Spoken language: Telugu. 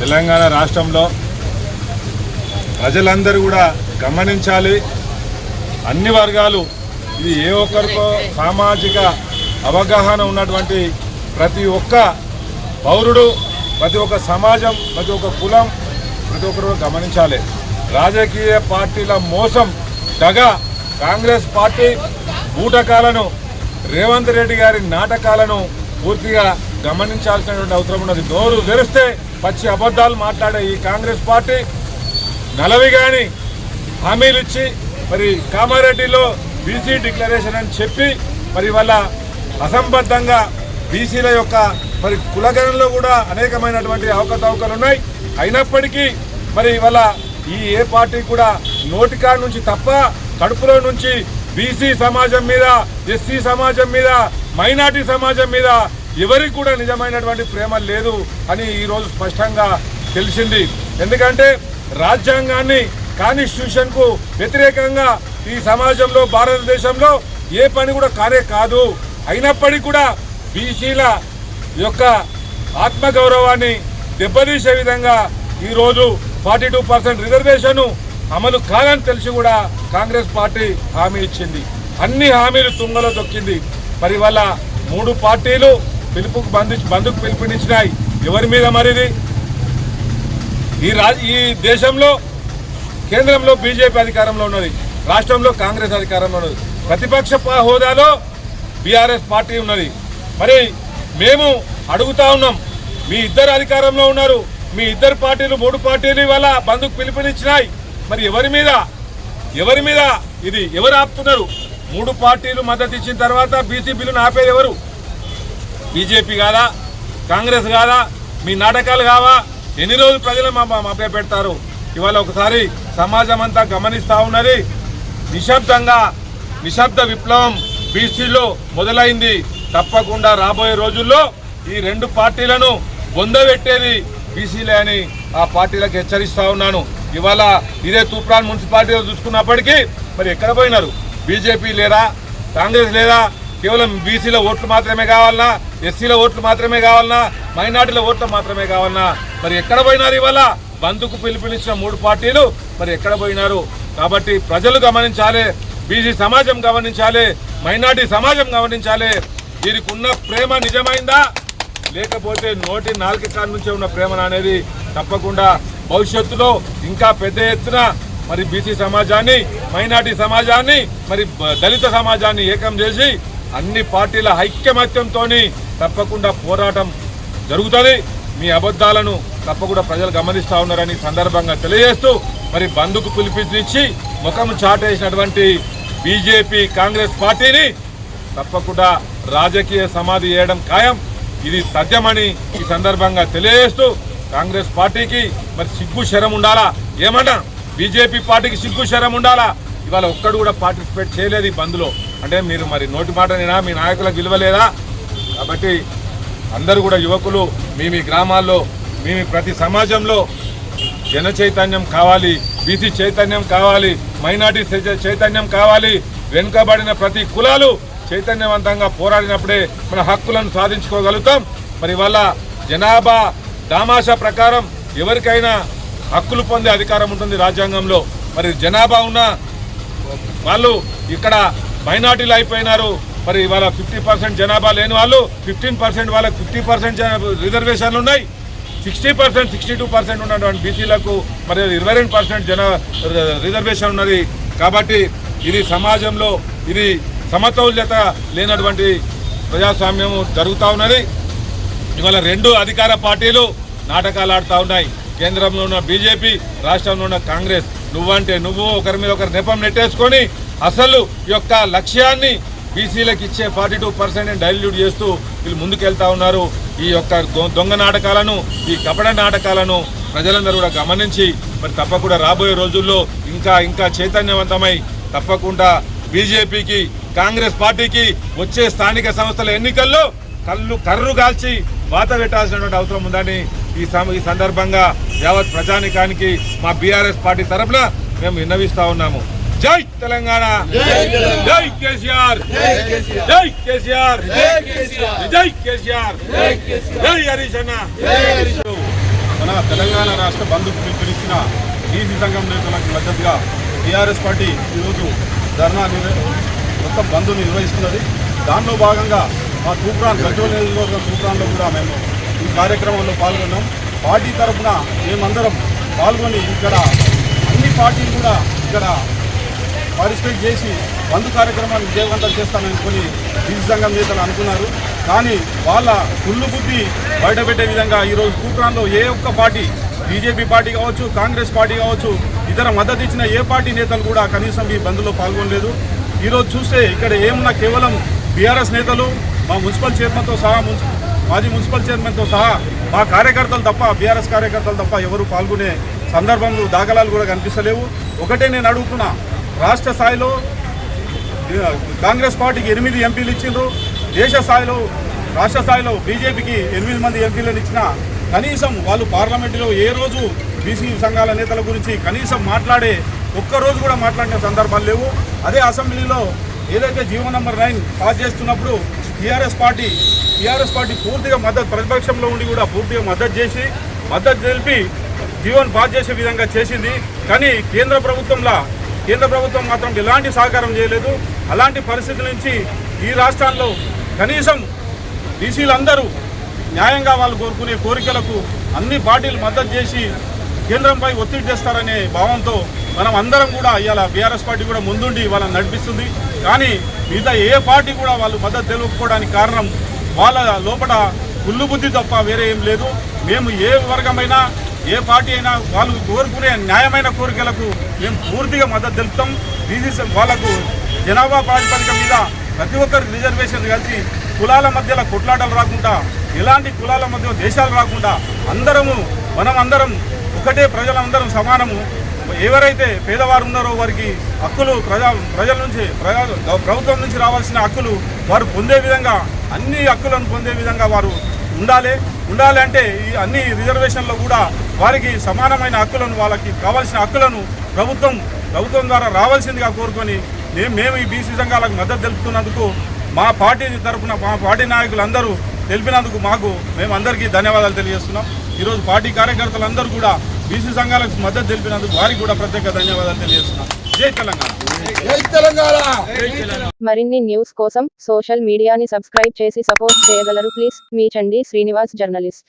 తెలంగాణ రాష్ట్రంలో ప్రజలందరూ కూడా గమనించాలి. అన్ని వర్గాలు ఇది ఏ ఒక్కరికో సామాజిక అవగాహన ఉన్నటువంటి ప్రతి ఒక్క పౌరుడు ప్రతి ఒక్క సమాజం ప్రతి ఒక్క కులం ప్రతి ఒక్కరు గమనించాలి. రాజకీయ పార్టీల మోసం దగ కాంగ్రెస్ పార్టీ ఊటకాలను రేవంత్ రెడ్డి గారి నాటకాలను పూర్తిగా గమనించాల్సినటువంటి అవసరం ఉన్నది. నోరు తెరిస్తే పచ్చి అబద్ధాలు మాట్లాడే ఈ కాంగ్రెస్ పార్టీ నలవి కానీ హామీలు ఇచ్చి మరి కామారెడ్డిలో బీసీ డిక్లరేషన్ అని చెప్పి మరి వాళ్ళ అసంబద్ధంగా బీసీల యొక్క మరి కులగణంలో కూడా అనేకమైనటువంటి అవకతవకలు ఉన్నాయి. అయినప్పటికీ మరి ఇవాళ ఈ ఏ పార్టీ కూడా నోటికాడ నుంచి తప్ప కడుపులో నుంచి బీసీ సమాజం మీద ఎస్సీ సమాజం మీద మైనార్టీ సమాజం మీద ఎవరికి కూడా నిజమైనటువంటి ప్రేమ లేదు అని ఈరోజు స్పష్టంగా తెలిసింది. ఎందుకంటే రాజ్యాంగాన్ని కాన్స్టిట్యూషన్కు వ్యతిరేకంగా ఈ సమాజంలో భారతదేశంలో ఏ పని కూడా కానే కాదు. అయినప్పటికీ కూడా బీసీల యొక్క ఆత్మగౌరవాన్ని దెబ్బతీసే విధంగా ఈరోజు ఫార్టీ టూ పర్సెంట్ రిజర్వేషన్ అమలు కాదని తెలిసి కూడా కాంగ్రెస్ పార్టీ హామీ ఇచ్చింది. అన్ని హామీలు తుంగలో తొక్కింది. మరి వల్ల మూడు పార్టీలు పిలుపుకు బంధు బంధుకు పిలుపునిచ్చినాయి. ఎవరి మీద మరిది? ఈ రాజ ఈ దేశంలో కేంద్రంలో బీజేపీ అధికారంలో ఉన్నది. రాష్ట్రంలో కాంగ్రెస్ అధికారంలో ఉన్నది. ప్రతిపక్ష హోదాలో బీఆర్ఎస్ పార్టీ ఉన్నది. మరి మేము అడుగుతా ఉన్నాం. మీ ఇద్దరు అధికారంలో ఉన్నారు. మీ ఇద్దరు పార్టీలు మూడు పార్టీలు ఇవాళ బంధుకు పిలుపునిచ్చినాయి. మరి ఎవరి మీద? ఎవరి మీద? ఇది ఎవరు ఆపుతున్నారు? మూడు పార్టీలు మద్దతు ఇచ్చిన తర్వాత బీసీ బిల్లును ఆపేది ఎవరు? బీజేపీ కాదా? కాంగ్రెస్ కాదా? మీ నాటకాలు కావా? ఎన్ని రోజులు ప్రజలు మా మాపే పెడతారు? ఇవాళ ఒకసారి సమాజం అంతా గమనిస్తూ ఉన్నది. నిశ్శబ్దంగా నిశ్శబ్ద విప్లవం బీసీలో మొదలైంది. తప్పకుండా రాబోయే రోజుల్లో ఈ రెండు పార్టీలను బొందబెట్టేది బీసీలే అని ఆ పార్టీలకు హెచ్చరిస్తా ఉన్నాను. ఇవాళ ఇదే తూప్రాన్ మున్సిపాలిటీలో చూసుకున్నప్పటికీ మరి ఎక్కడ పోయినారు? బీజేపీ లేదా కాంగ్రెస్ లేదా? కేవలం బీసీల ఓట్లు మాత్రమే కావాలన్నా ఎస్సీల ఓట్లు మాత్రమే కావాలన్నా మైనార్టీల ఓట్లు మాత్రమే కావాలన్నా మరి ఎక్కడ పోయినారు ఇవాళ? బంధుకు పిలుపునిచ్చిన మూడు పార్టీలు మరి ఎక్కడ పోయినారు? కాబట్టి ప్రజలు గమనించాలి బీసీ సమాజం గమనించాలి మైనార్టీ సమాజం గమనించాలి దీనికి ఉన్న ప్రేమ నిజమైందా? లేకపోతే నోటి నాలుక కాడ నుంచే ఉన్న ప్రేమ అనేది తప్పకుండా భవిష్యత్తులో ఇంకా పెద్ద ఎత్తున మరి బీసీ సమాజాన్ని మైనార్టీ సమాజాన్ని మరి దళిత సమాజాన్ని ఏకం చేసి అన్ని పార్టీల ఐక్యమత్యంతో తప్పకుండా పోరాటం జరుగుతుంది. మీ అబద్ధాలను తప్పకుండా ప్రజలు గమనిస్తూ ఉన్నారని సందర్భంగా తెలియజేస్తూ మరి బంధుకు పిలిపించి ముఖం చాటేసినటువంటి బీజేపీ కాంగ్రెస్ పార్టీని తప్పకుండా రాజకీయ సమాధి వేయడం ఖాయం. ఇది తథ్యమని ఈ సందర్భంగా తెలియజేస్తూ కాంగ్రెస్ పార్టీకి మరి సిగ్గు శరం ఉండాలా? ఏమన్నా బీజేపీ పార్టీకి సిగ్గు శరం ఉండాలా? ఇవాళ ఒక్కడు కూడా పార్టిసిపేట్ చేయలేదు ఈ బంద్లో. అంటే మీరు మరి నోటి మాటనేనా మీ నాయకులకు విలువలేదా? కాబట్టి అందరూ కూడా యువకులు మీ మీ గ్రామాల్లో మీ మీ ప్రతి సమాజంలో జన చైతన్యం కావాలి బీసీ చైతన్యం కావాలి మైనార్టీ చైతన్యం కావాలి వెనుకబడిన ప్రతి కులాలు చైతన్యవంతంగా పోరాడినప్పుడే మన హక్కులను సాధించుకోగలుగుతాం. మరి వల్ల జనాభా దామాషా ప్రకారం ఎవరికైనా హక్కులు పొందే అధికారం ఉంటుంది రాజ్యాంగంలో. మరి జనాభా ఉన్న వాళ్ళు ఇక్కడ మైనార్టీలు అయిపోయినారు. మరి ఇవాళ ఫిఫ్టీ పర్సెంట్ జనాభా లేని వాళ్ళు ఫిఫ్టీన్ పర్సెంట్ వాళ్ళకి ఫిఫ్టీ పర్సెంట్ రిజర్వేషన్లు ఉన్నాయి. Sixty percent sixty two percent ఉన్నటువంటి బీసీలకు మరి ఇరవై రెండు పర్సెంట్ జన రిజర్వేషన్ ఉన్నది. కాబట్టి ఇది సమాజంలో ఇది సమతౌల్యత లేనటువంటి ప్రజాస్వామ్యము జరుగుతూ ఉన్నది. ఇవాళ రెండు అధికార పార్టీలు నాటకాలు ఆడుతూ ఉన్నాయి. కేంద్రంలో ఉన్న బీజేపీ రాష్ట్రంలో ఉన్న కాంగ్రెస్. నువ్వంటే నువ్వు ఒకరి మీద ఒకరు నెపం నెట్టేసుకొని అసలు యొక్క లక్ష్యాన్ని బీసీలకు ఇచ్చే ఫార్టీ టూ పర్సెంట్ డైల్యూట్ చేస్తూ వీళ్ళు ముందుకెళ్తా ఉన్నారు. ఈ యొక్క దొంగ నాటకాలను ఈ కపట నాటకాలను ప్రజలందరూ కూడా గమనించి మరి తప్పకుండా రాబోయే రోజుల్లో ఇంకా ఇంకా చైతన్యవంతమై తప్పకుండా బీజేపీకి కాంగ్రెస్ పార్టీకి వచ్చే స్థానిక సంస్థల ఎన్నికల్లో కళ్ళు కర్రు కాల్చి వాత పెట్టాల్సినటువంటి అవసరం ఉందని ఈ ఈ సందర్భంగా యావత్ ప్రజానికానికి మా బీఆర్ఎస్ పార్టీ తరఫున మేము విన్నవిస్తా ఉన్నాము. జై తెలంగాణ! జై కేసీఆర్! జై కేసీఆర్! జై కేసీఆర్! జై హరీష్ అన్న! మన తెలంగాణ రాష్ట్ర బంధు పిలుపునిచ్చిన బీసీ సంఘం నేతలకు మద్దతుగా టీఆర్ఎస్ పార్టీ ఈరోజు ధర్నా మొత్తం బంధు నిర్వహిస్తున్నది. దానిలో భాగంగా మా తూప్రాన్ పెట్రోల్ నియోజకవర్గం తూప్రాన్లో కూడా మేము ఈ కార్యక్రమంలో పాల్గొన్నాం. పార్టీ తరఫున మేమందరం పాల్గొని ఇక్కడ అన్ని పార్టీలు కూడా ఇక్కడ పార్టిసిపేట్ చేసి బంధు కార్యక్రమాన్ని విజయవంతం చేస్తాననుకుని బీసీ సంఘం నేతలు అనుకున్నారు. కానీ వాళ్ళ కుళ్ళు బుద్ధి బయటపెట్టే విధంగా ఈరోజు కూట్రాన్లో ఏ ఒక్క పార్టీ బీజేపీ పార్టీ కావచ్చు కాంగ్రెస్ పార్టీ కావచ్చు ఇతర మద్దతు ఇచ్చిన ఏ పార్టీ నేతలు కూడా కనీసం ఈ బంద్లో పాల్గొనలేదు. ఈరోజు చూస్తే ఇక్కడ ఏమున్నా కేవలం బీఆర్ఎస్ నేతలు మా మున్సిపల్ చైర్మన్తో సహా మాజీ మున్సిపల్ చైర్మన్తో సహా మా కార్యకర్తలు తప్ప బీఆర్ఎస్ కార్యకర్తలు తప్ప ఎవరు పాల్గొనే సందర్భంలో దాఖలాలు కూడా కనిపిస్తలేవు. ఒకటే నేను అడుగుతున్నా రాష్ట్ర స్థాయిలో కాంగ్రెస్ పార్టీకి ఎనిమిది ఎంపీలు ఇచ్చిండ్రు. దేశ స్థాయిలో రాష్ట్ర స్థాయిలో బీజేపీకి ఎనిమిది మంది ఎంపీలను ఇచ్చిన కనీసం వాళ్ళు పార్లమెంటులో ఏ రోజు బీసీ సంఘాల నేతల గురించి కనీసం మాట్లాడే ఒక్కరోజు కూడా మాట్లాడిన సందర్భాలు లేవు. అదే అసెంబ్లీలో ఏదైతే జీవో నంబర్ నైన్ పాస్ చేస్తున్నప్పుడు టీఆర్ఎస్ పార్టీ టీఆర్ఎస్ పార్టీ పూర్తిగా మద్దతు ప్రతిపక్షంలో ఉండి కూడా పూర్తిగా మద్దతు చేసి మద్దతు తెలిపి జీవోని పాస్ చేసే విధంగా చేసింది. కానీ కేంద్ర ప్రభుత్వంలో కేంద్ర ప్రభుత్వం మాత్రం ఎలాంటి సహకారం చేయలేదు. అలాంటి పరిస్థితుల నుంచి ఈ రాష్ట్రాల్లో కనీసం బీసీలందరూ న్యాయంగా వాళ్ళు కోరుకునే కోరికలకు అన్ని పార్టీలు మద్దతు చేసి కేంద్రంపై ఒత్తిడి చేస్తారనే భావంతో మనం అందరం కూడా ఇవాళ బీఆర్ఎస్ పార్టీ కూడా ముందుండి వాళ్ళని నడిపిస్తుంది. కానీ మిగతా ఏ పార్టీ కూడా వాళ్ళు మద్దతు తెలుపుకోవడానికి కారణం వాళ్ళ లోపల కుళ్ళు బుద్ధి తప్ప వేరే ఏం లేదు. మేము ఏ వర్గమైనా ఏ పార్టీ అయినా వాళ్ళు కోరుకునే న్యాయమైన కోరికలకు మేము పూర్తిగా మద్దతు తెలుపుతాం. బీసీ వాళ్ళకు జనాభా ప్రాతిపదిక మీద ప్రతి ఒక్కరికి రిజర్వేషన్ కలిసి కులాల మధ్యలో కొట్లాటలు రాకుండా ఎలాంటి కులాల మధ్య దేశాలు రాకుండా అందరము మనం అందరం ఒకటే ప్రజలందరం సమానము. ఎవరైతే పేదవారు ఉన్నారో వారికి హక్కులు ప్రజా ప్రజల నుంచి ప్రజా ప్రభుత్వం నుంచి రావాల్సిన హక్కులు వారు పొందే విధంగా అన్ని హక్కులను పొందే విధంగా వారు ఉండాలి. ఉండాలి అంటే ఈ అన్ని రిజర్వేషన్లో కూడా వారికి సమానమైన హక్కులను వాళ్ళకి కావాల్సిన హక్కులను ప్రభుత్వం ప్రభుత్వం ద్వారా రావాల్సిందిగా కోరుకొని మేము మేము ఈ బీసీ సంఘాలకు మద్దతు తెలుపుతున్నందుకు మా పార్టీ తరఫున మా పార్టీ నాయకులందరూ తెలిపినందుకు మాకు మేము అందరికీ ధన్యవాదాలు తెలియజేస్తున్నాం. ఈరోజు పార్టీ కార్యకర్తలందరూ కూడా బీసీ సంఘాలకు మద్దతు తెలిపినందుకు వారికి కూడా ప్రత్యేక ధన్యవాదాలు తెలియజేస్తున్నాం. జై తెలంగాణ. మరిన్ని న్యూస్ కోసం సోషల్ మీడియాని సబ్స్క్రైబ్ చేసి సపోర్ట్ చేయగలరు. ప్లీజ్ మీ చండి శ్రీనివాస్ జర్నలిస్ట్.